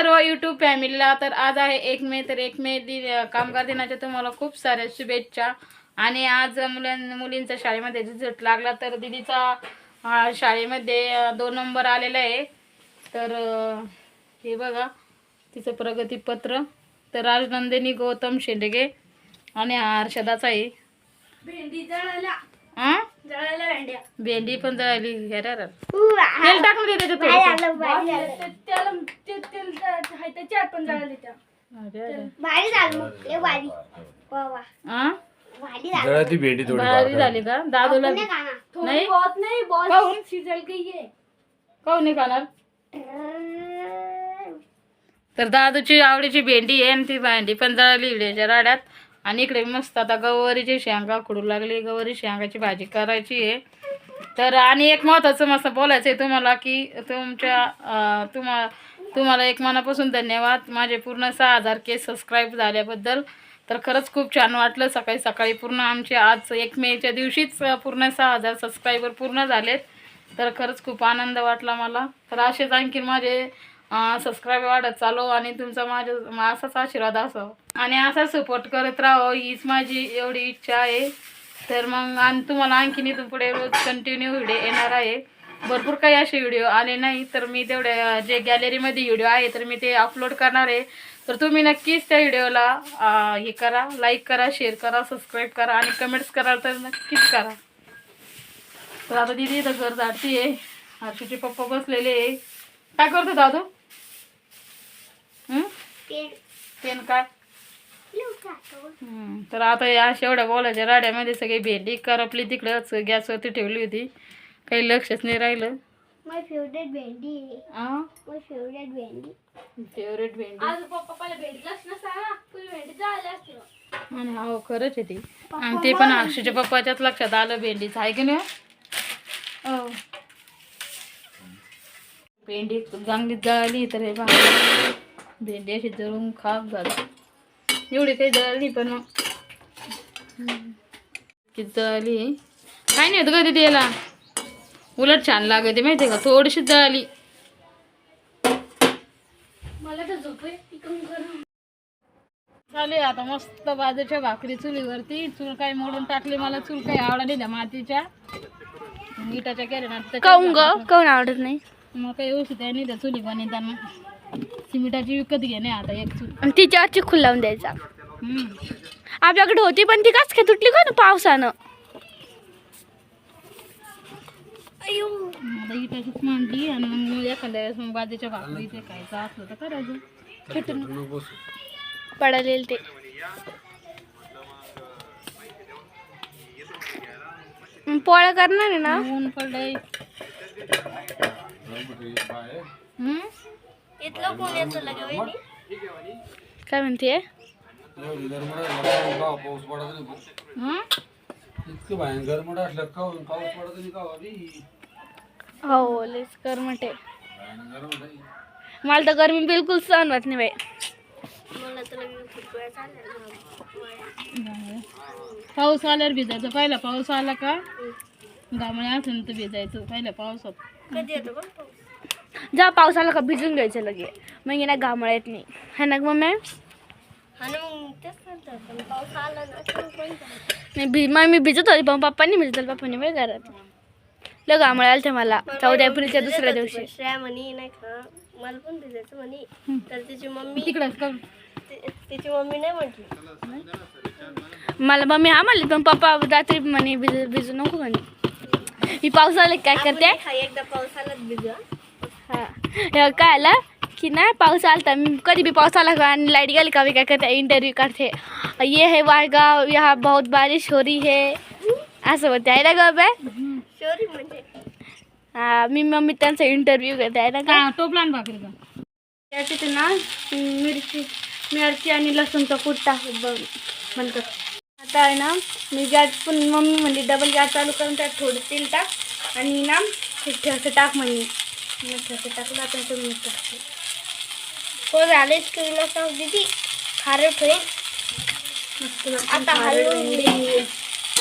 सर्व यूट्यूब फॅमिलीला तर आज आहे एक मे तर एक मे दि कामगार दिनाच्या तुम्हाला खूप साऱ्या शुभेच्छा. आणि आज मुलां मुलींचा शाळेमध्ये रिझल्ट लागला तर दिदीचा शाळेमध्ये दोन नंबर आलेला आहे. तर हे बघा तिचं प्रगतीपत्र. तर राजनंदिनी गौतम शेंडगे आणि हर्षदाचा आहे. भेंडी भेंड्या. पण जळाली हे. तेल टाकून दे त्याच्यात थोडंसं. ते- त्याला ते तेल आहे जळाले त्या. अरे अरे. भारी झालं मग लय भारी. वा वा. हा? भारी झालं. जळती भेंडी थोडी भारी झाली का? दादूला नाही खाणार. थोडी नाही? बहुत नाही काहून? बहुत शिजल गई है काहून नाही खाणार? तर दादूची आवडीची भेंडी आहे आणि ती भेंडी पण जळाली इड्याच्या राड्यात आणि इकडे मस्त आता गवारीची शेंगा खुडू लागली गवारी शेंगाची भाजी करायची आहे. तर आणि एक महत्त्वाचं मस्त बोलायचं आहे तुम्हाला की तुमच्या तुम्हा तुम्हाला एक मनापासून धन्यवाद. माझे पूर्ण सहा हजार के सबस्क्राईब झाल्याबद्दल. तर खरंच खूप छान वाटलं. सकाळी सकाळी पूर्ण आमचे आज एक मेच्या दिवशीच पूर्ण सहा हजार सबस्क्रायबर पूर्ण झालेत. तर खरंच खूप आनंद वाटला मला. तर असेच आणखीन माझे सबस्क्राईब वाढत चालो आणि तुमचा माझ्या असाच आशीर्वाद असावा. आणि असा सपोर्ट करत राहो हीच माझी एवढी इच्छा आहे. तर मग आणि तुम्हाला आणखीन इथून पुढे रोज कंटिन्यू व्हिडिओ येणार आहे. भरपूर काही असे व्हिडिओ आले नाही तर मी तेवढे जे गॅलरीमध्ये व्हिडिओ आहे तर मी ते अपलोड करणार आहे. तर तुम्ही नक्कीच त्या व्हिडिओला हे करा लाईक करा शेअर करा सबस्क्राईब करा आणि कमेंट्स कराल तर नक्कीच करा. तर आता दिदी इथं घर झाडतीये. हर्षूचे पप्पा बसलेले आहे. काय करतो दादू? पेन. काय? हं, तर आता या शेवड्या बोलायच्या राड्यामध्ये सगळी भेंडी करपली तिकडंच गॅसवरती ठेवली होती. काही लक्षच नाही राहिलं. माय फेवरेट भेंडी. आ? माय फेवरेट भेंडी. फेवरेट भेंडी. आज पप्पा पहिला भेंडीलाच नसा ना तुझी भेंडी जळाल्या असते. आणि हो खरंच आहे ती. आणि ते पण हर्षूच्या पप्पाच्याच लक्षात आलं भेंडीच. आहे की नाही? हो. भेंडी चांगली जळाली तर हे पहा भेंडी अशी जळून खाक झाली. एवढी काही जळली पण मग. जळाली. काय नाही होतं का तिथे याला. उलट छान लागते माहिती का? थोडीशी जळाली. मला तर झोप चालू आहे आता मस्त बाजूच्या भाकरी चुलीवरती. चूल काही मोडून टाकली मला. चूल काही आवडा नाही त्या मातीच्या. इटाच्या केल्या ना काऊन ग? काऊन आवडत नाही? मग काही व्यवस्थित आहे नाही त्या चुली बनवताना सिमेंटाची विकत घे नाही आता एक चूल आणि तिच्यावरची खुल लावून द्यायचा. हम्म. आपल्याकडे होती पण ती कस काय तुटली का ना पावसानं. आता इटाचीच मांडली आणि मग एखाद्या वेळेस मग बाजूच्या भाकरी ते खायचं असलं तर करायचं. कुठून पडालेल ते. मग पोळ्या करणार आहे ना? ऊन पडलंय. हम्म? काय म्हणते पाऊस पडत नाही हं? इतकं भयंकर मोठं असलं का पाऊस पडत नाही का अरे हो लेच कर म्हणते. मला तर गरमी बिलकुल सहन होत नाही बाई. पाऊस आल्यावर भिजायचं. पहिला पाऊस आला का? गामळे असेल तर भिजायचं. पहिल्या पावसात. जा पाऊस आला का भिजून घ्यायचं लगे. मग ये ना घामळ येत नाही. है ना मम्मी? नाही भी मग मी भिजत होती पण पप्पांनी भिजत पप्पांनी वेळ घरात. लय घामळ आलं ते मला चौदा एप्रिलच्या दुसऱ्या दिवशी. श्रेया म्हणे नाही का मला पण भिजायचं म्हणे. तर तिची मम्मी तिकडंच का ति- तिची मम्मी नाही म्हटली. मला मम्मी हा म्हणली पण पप्पा रात्री म्हणे भिजू भिजू नको म्हणे. आला की काय करते? एकदा पावसालाच भिजा हा हे काय आलं की ना पाऊस आलता मी कधी भी पाऊस आला आणि लाईट गेली का मी काय करते इंटरव्ह्यू काढते ये है वारगाव यहाँ बहुत बारिश हो रही है असं होते आहे ना ग बे शोरी म्हणजे हा मी मम्मी त्यांचा इंटरव्ह्यू घेते आहे ना का टोपला आणि भाकरी का त्याच्यात ना मिरची मिरची आणि लसूणचा कूट टाक बघ म्हणतात आता आहे ना मी गॅस पण मम्मी म्हणली डबल गॅस चालू करून त्यात थोडं तेल टाक आणि ना ते ठेवतं टाक म्हणली मग ठेवतं टाकलं आता तुम्ही मीठ टाकते हो झालेच तुला सांग दिदी खारट होईल मस्त लागतं. आता हलवून घे.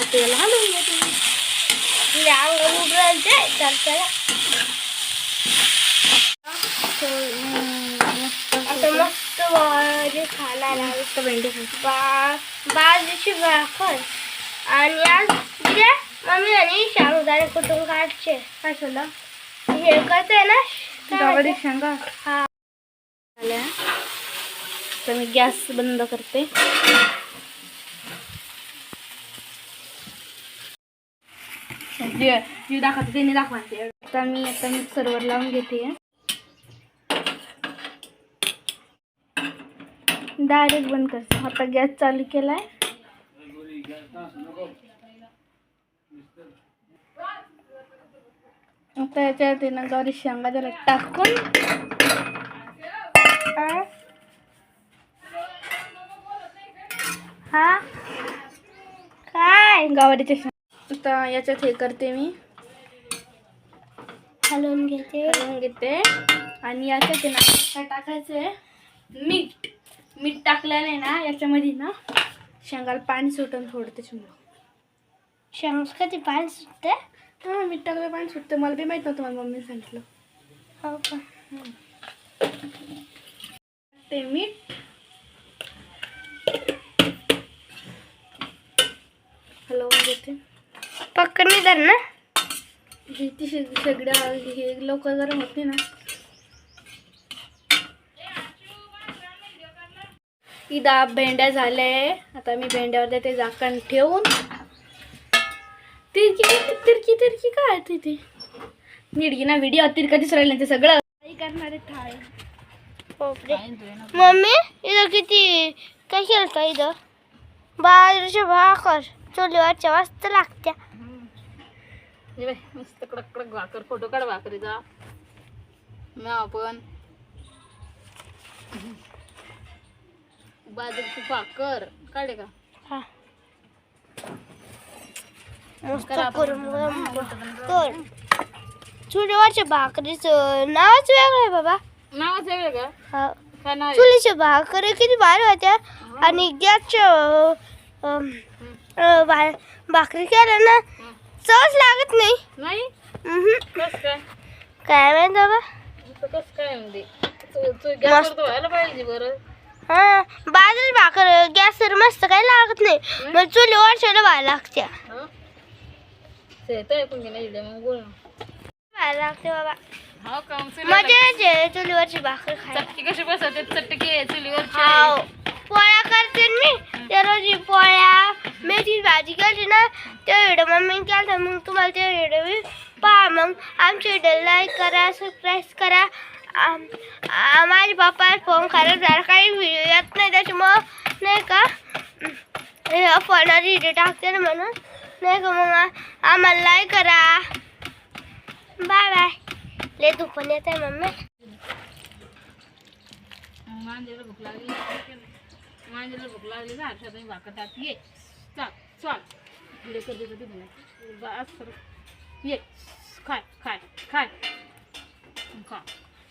आता याला हलवून घे तुम्ही. तुला अंग उभं ते चालतं तो, अं, मस्त गवारी खायला लागली भेंडी खायची. बा बाजरीची भाकर आणि आज उद्या मम्मी आणि शाळुदाणे कुठून काढचे काय झालं हे कसं आहे ना? शेंगा। हा। तर मी गॅस बंद करते जे जे दाखवते ते नाही दाखवायचे आता मी आता मिक्सरवर लावून घेते डायरेक्ट बंद करते. आता गॅस चालू केलाय. आता याच्यात आहे ना गौरी शेंगा जरा टाकून. हा? हा? काय? गवारीच्या शेंगा. आता याच्यात हे करते मी. हलवून घेते. हलवून घेते. आणि याच्यात आहे ना काय टाकायचं आहे मीठ मीठ टाकल्याने ना याच्यामध्ये ना शेंगाला पाणी सुटून थोडं त्याच्यामुळं. शंस कधी पाणी सुटते हां मीठ टाकलं पाणी सुटतं. मला बी माहीत नव्हतं माझ्या मम्मीने सांगितलं. हो का? ते मीठ हलवून घेते पकडणी धर ना. ती सग- सगळ्या हे लवकर गरम होते ना. इदा भेंड्या झाल्या. आता मी भेंड्यावर ते झाकण ठेवून. तिरकी तिरकी तिरकी काय तिथे नीट ना व्हिडिओ तिरका दिसू राहिले ते सगळं. काही करणारे थाळे. मम्मी इथं किती काय केलं इथं? बाजरीच्या भाकर चुलीवरच्या वाजता लागत्या. मस्त कडक कडक भाकर फोटो काढ भाकरीचा. मग आपण बाजरीची भाकर. काढे का? हा. मस्त. करून चुलीवरच्या भाकरीचं नावच वेगळं आहे बाबा. नावच आहे का? हा. काय नाव आहे? चुलीच्या भाकरी किती भारी होत्या. आणि गॅसच्या अं, अं, भा- भाकरी केल्या ना चवच लागत नाही. नाही? उहुं. कस काय? काय माहीत बाबा? कस काय म्हणजे? तू तू गॅसवर तर व्हायला पाहिजे बरं. हा. बाजरी भाकर गॅसवर मस्त काही लागत नाही. मग चुली वर्षाला व्हायला लागत्या. हं? ते तर ऐकून घे नाही मग बोल ना व्हायला लागते बाबा हो का मग चुलीवर मजा येते चुलीवरची भाकर खायला. चटकी कशी बसवते? चटकी चुलीवरची हाव. पोळ्या करते मी. त्या रोजी पोळ्या मेथी भाजी केली ना त्या व्हिडिओ मम्मी केला मग तुम्हाला त्या व्हिडिओ पहा. मग आमच्या व्हिडिओ लाईक करा सबस्क्राईब करा. माझे पप्पा फोन खराब झाला काही व्हिडिओ येत नाही त्याच्यामुळं नाही का? फोनवर व्हिडिओ टाकते ना म्हणून. नाही का मग आम्हाला लाईक करा. बाय बाय लय दुखून येत आहे मम्मी. मांजरीला भूक लागली. मांजरीला भूक लागली ना मी भाकर टाक. ये चाल चाल. पुढे कधी कधी नाही बस कर. ये खाय खाय खाय. खा.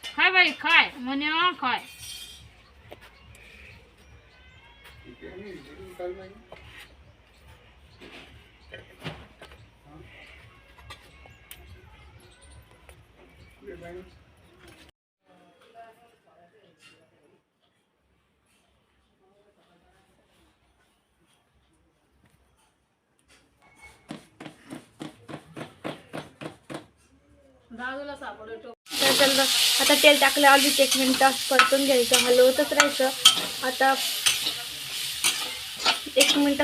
खाय बाई खाय. म्हणे खाय. तर चला आता तेल टाकलं आधी एक मिनिट परतून घ्यायचं. हलवतच राहायचं. आता एक मिनिट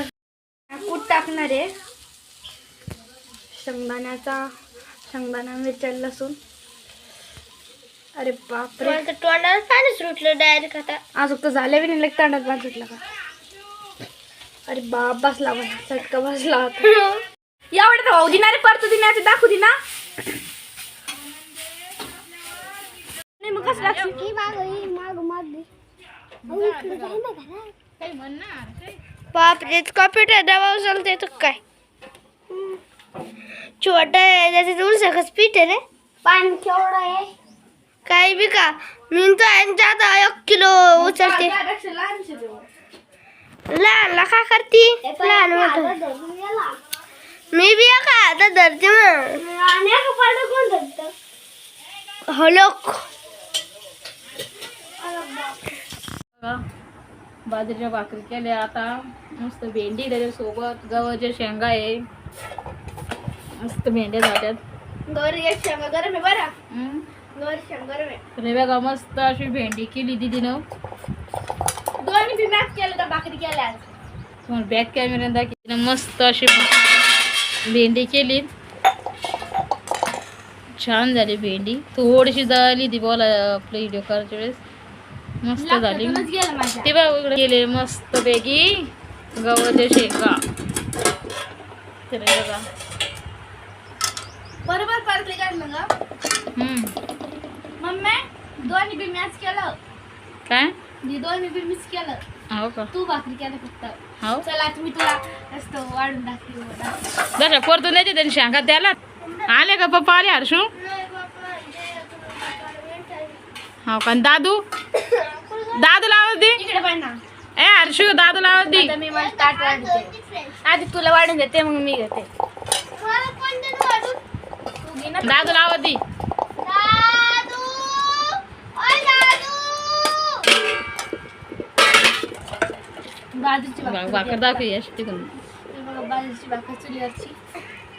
कूट टाकणार आहे. शेंगदाण्याचा शेंगदाणा मिरच्या लसूण. अरे बापरे. तर तोंडाला पाणी सुटलं डायरेक्ट आता. अजून तर झालं बी नाही तांडात बांध सुटला का? अरे बाप बसला मला चटका बसला एवढं तर भाऊ दिना रे परतू दिना दाखवू दिना. नाही मग कसं लागशील काही म्हणणार काही बापरे कॉम्प्युटर दबाव चालते तर काय छोटा आहे त्याच्यात उलसाकच पीठ आहे रे पाणी केवढं आहे काही। बी का मी तर यांच्या आता एक किलो उचलते लहानला का करती। लहान मोठं मी बी का आता धरते मग हलो का? बाजरीच्या भाकरी केल्या. आता मस्त भेंडी त्याच्यासोबत. गव्हाच्या शेंगा आहे. मस्त भेंड्या तर हे बघा मस्त अशी भेंडी केली दिदीनं. दोन्ही बी मॅच केलं तर भाकरी केल्या. आज तुम्हाला बॅक कॅमेरा दाखवली मस्त अशी भेंडी केली. छान झाली भेंडी. थोडीशी जळली ती बोला आपलं व्हिडिओ करायच्या वेळेस. मस्त झाली. ते बघ इकडे गेले मस्त पैकी. गव्हाच्या शेंगा. तर बघा. बरोबर परतले हम्म. मम्मी दोन्ही बी मॅच केलं. काय? मी दोन्ही बी मिस केलं. हो का? तू भाकरी केलं फक्त. हो चला मी तुला जास्त वाढून दाखवली बघा. जरा परतून द्यायचे त्यांनी शेंगा. द्यायला? आले का पप्पा आले हर्षू? हो का? दादू? दादू लावत दे. इकडे पण ना. ए हर्षू दादू लावत दे. आता मी मला ताट वाढते. आधी तुला वाढून देते मग मी घेते. तू घे ना. दादू लावत दे. बाजूची बघ, भाकर भाकर दाखव अशी तिकडून. हे बघा बाजूची भाकर चुलीवरची.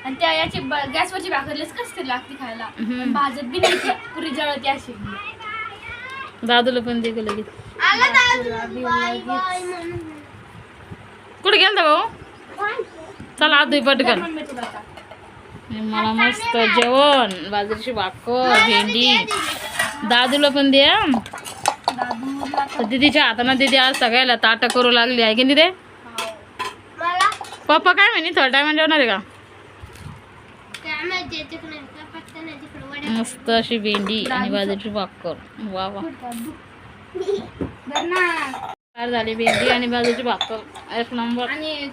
आणि त्या याची गॅसवरची भाकरलेच कसं लागते खायला. भाजत बी नाही पुरी जळती अशी. दादूला पण दे लगेच. कुठे गेलता भाऊ? चला आदू पटकन. मला मस्त जेवण बाजरीची भाकर भेंडी. दादूला पण दे दीदीच्या हातानं दीदी आज सगळ्याला ताट करू लागली आहे की मला पप्पा काय म्हणे थोड्या टायमा जेवणार आहे का काय माहिती तिकडे पत्ता नाही तिकडे वड्या मस्त अशी भेंडी आणि बाजरीची भाकर. वा वा. झाली भेंडी आणि बाजरीची भाकर. एक नंबर. आणि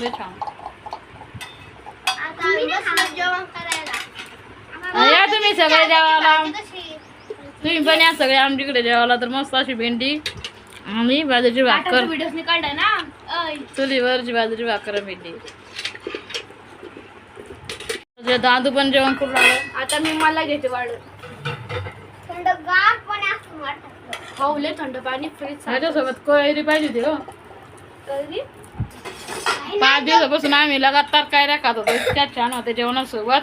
लय छान. आम्ही या तुम्ही सगळे जेवायला. तुम्ही पण या सगळे आमच्याकडे जेवायला. तर मस्त अशी भेंडी आणि बाजरीची भाकर. व्हिडिओ मी काढाय ना. अय चुलीवरची बाजरीची भाकर भेंडी. दादू पण जेवण करू लागलं. आता मी मला घेते वाढून थंड गार पण असं वाटत. पाऊले थंड पाणी फ्रीज ह्याच्यासोबत कोयरी पाहिजे होती हो पाच दिवसापासून आम्ही लगातार काय खात होतो. इतक्या छान होते जेवणासोबत.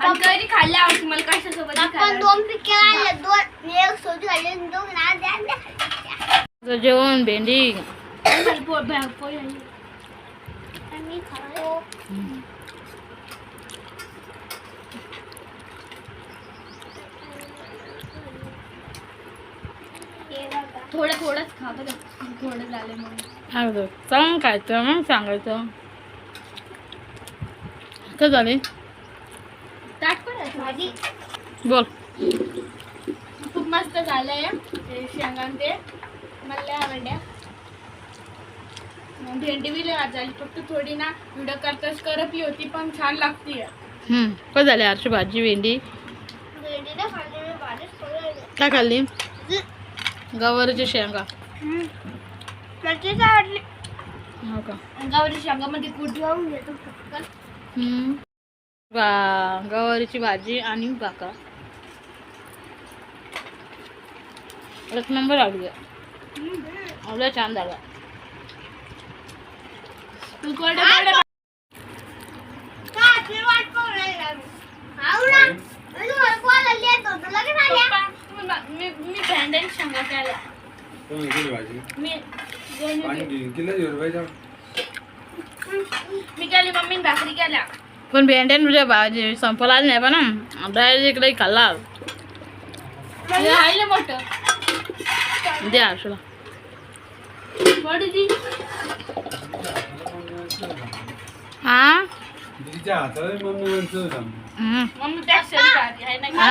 आणि कधी खाल्ल्या आवडती मला कशासोबत आपण. दोन पिके आणले दोन एक सोजी खाल्ली दोन जेवण भेंडी. पोळी आणि- खातो हे बघा थोडं थोडंच खा बघा थोडं झालं म्हणून. चांगलं खायचं मग सांगायचं. कसं झाले? ताट पण भाजी? बोल. खूप मस्त झालंय शेंगान ते. मला मग भेंडी बी झाली. फक्त थोडी ना व्हिडिओ करताच करपली होती पण छान लागते हम्म. कसं झाले आरची भाजी भेंडी? काय खाल्ली? गवारीची शेंगा. मला तेच आवडली हो का? गावरी शेंगामध्ये कूट घेऊन घेतो? पटकन. हम्म. वा गवारीची भाजी आणि भाकर एक नंबर आवडी आवडलं छान झालं. तू कोरडे कोरडे का आपली वाट पाहून राहिला आम्ही. हाव ना मी तुम्हाला कॉल लिहित होतो लगेच आल्या पप्पा, मी मी भेंड्या शेंगा केल्या कोणी केली भाजी? मी दोन्ही पाणी किल्ला जेवण पाहिजे मी केली मम्मीने भाकरी केल्या. पण भेंड्यान म्हणजे भाजी संपला नाही पण डायरेक्ट इकडे खाल्ला. हे राहिलं मोठं. द्या दी हा? तिच्या हाताला मम्मी म्हणतो. मम्मी आहे ना हा?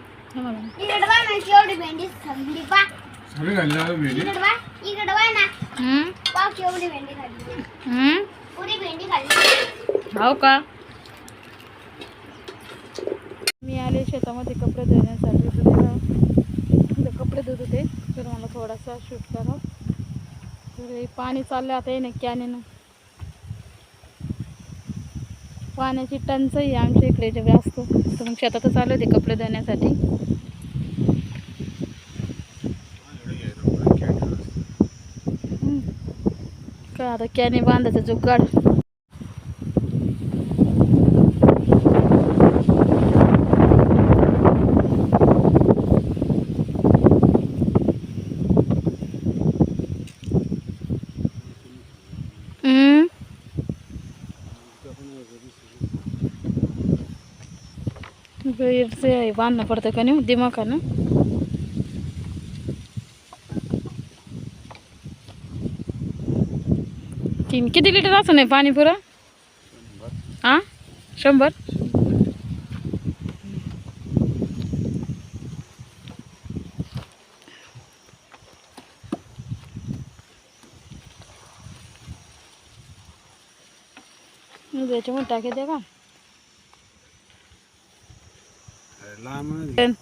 हा गावात सांग, चांगलं ना. इकडे बघ ना, केवढी भेंडी संपली पा सगळे घालले आहे भेंडी इकडं वा इकडं वा ना हम्म? वाव केवढी भेंडी खाल्ली हम्म? पुरी भेंडी खाल्ली हो का मी आले शेतामध्ये कपडे धुण्यासाठी तर इथं कपडे धुत होते तर मला थोडासा शूट करा तर पाणी चाललं आता येणं कॅनेनं पाण्याची टंचाई आहे. आमच्या इकडे जेव्हा असतो तर मग शेतातच आले होते कपडे धुण्यासाठी. आता कॅने बांधायचं जुगाड हम्म. गैरचे आहे बांधणं पडतं का नाही दिमाखानं तीन किती लिटर असं नाही पाणी पुरा हा शंभर त्याच्यामुळे टाके द्या का लांब आहे. पण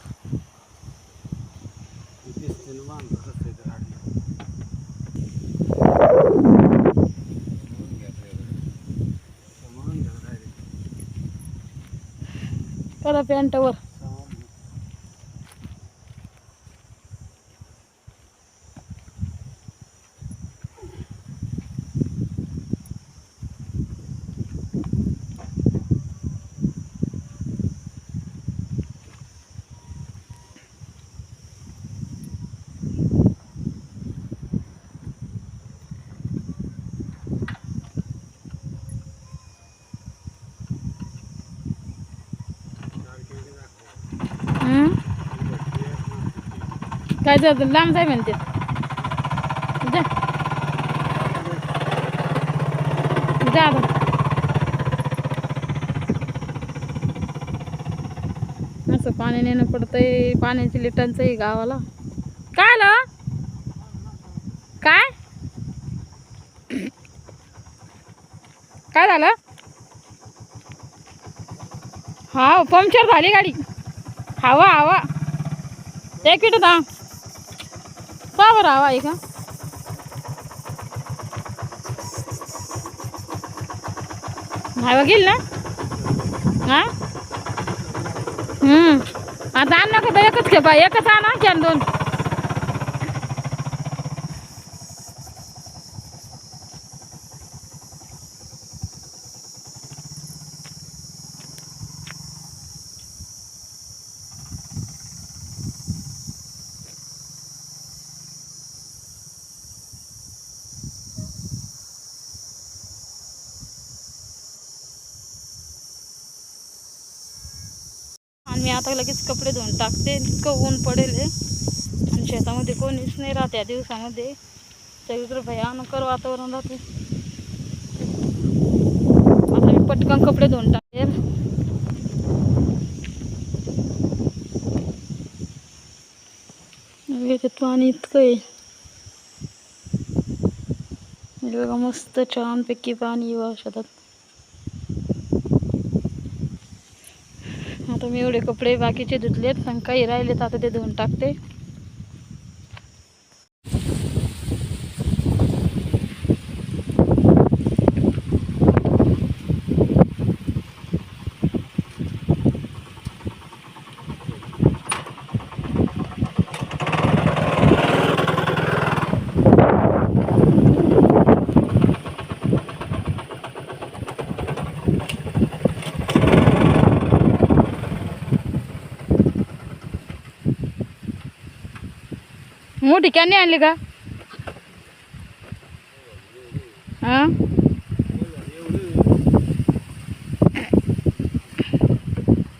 दिसते ना बांधलं कसं आहे ते गाडी. सामान घ्या direct. करा पॅन्टवर काय झालं लांब जाय म्हणते. जा. जा असं पाणी नेणं पडतंय पाण्याची लिटांचं गावाला. काय आलं? काय? काय झालं? हा पंक्चर झाली गाडी. हवा हवा. एक मिनिट थांब. का बरं हवा आहे का हवा गेली ना हा हम्म आता आण नको तर एकच घे बा एकच आणा कॅन दोन आणि मी आता लगेच कपडे धुवून टाकते. इतकं ऊन पडेल आणि शेतामध्ये कोणीच नाही राहत या दिवसामध्ये. सगळीकडे भयानकर वातावरण राहते. आता मी पटकन कपडे धुवून टाकेल पाणी इतकं आहे. बघा मस्त छानपैकी पाणी येऊ शेतात तुम्ही एवढे कपडे बाकीचे धुतलेत पण काही राहिलेत आता ते धुवून टाकते. मोठी कॅनी आणली का हा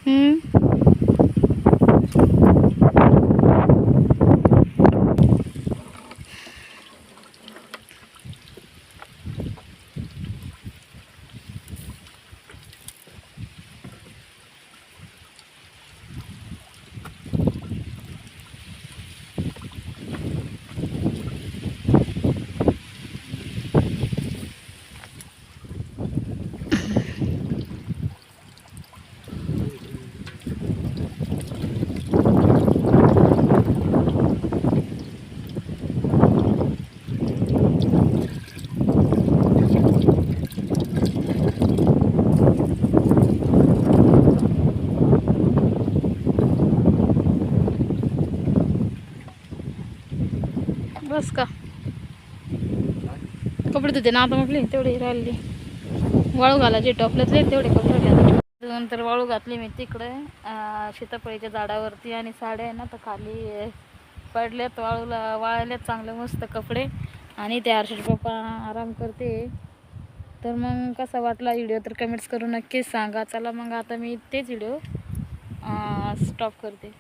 हम्म. कपडे धुते ना आता म्हटले तेवढे राहिली. वाळू घालायचे टॉपल्यातले तेवढे कपडे नंतर वाळू घातली मी तिकडे अं, सीताफळीच्या झाडावरती आणि साड्या आहे ना तर खाली पडल्यात वाळूला वाळल्यात चांगले मस्त कपडे. आणि ते हर्षद पप्पा आराम करते. तर मग कसा वाटला व्हिडिओ तर कमेंट्स करून नक्कीच सांगा. चला मग आता मी तेच व्हिडिओ स्टॉप करते.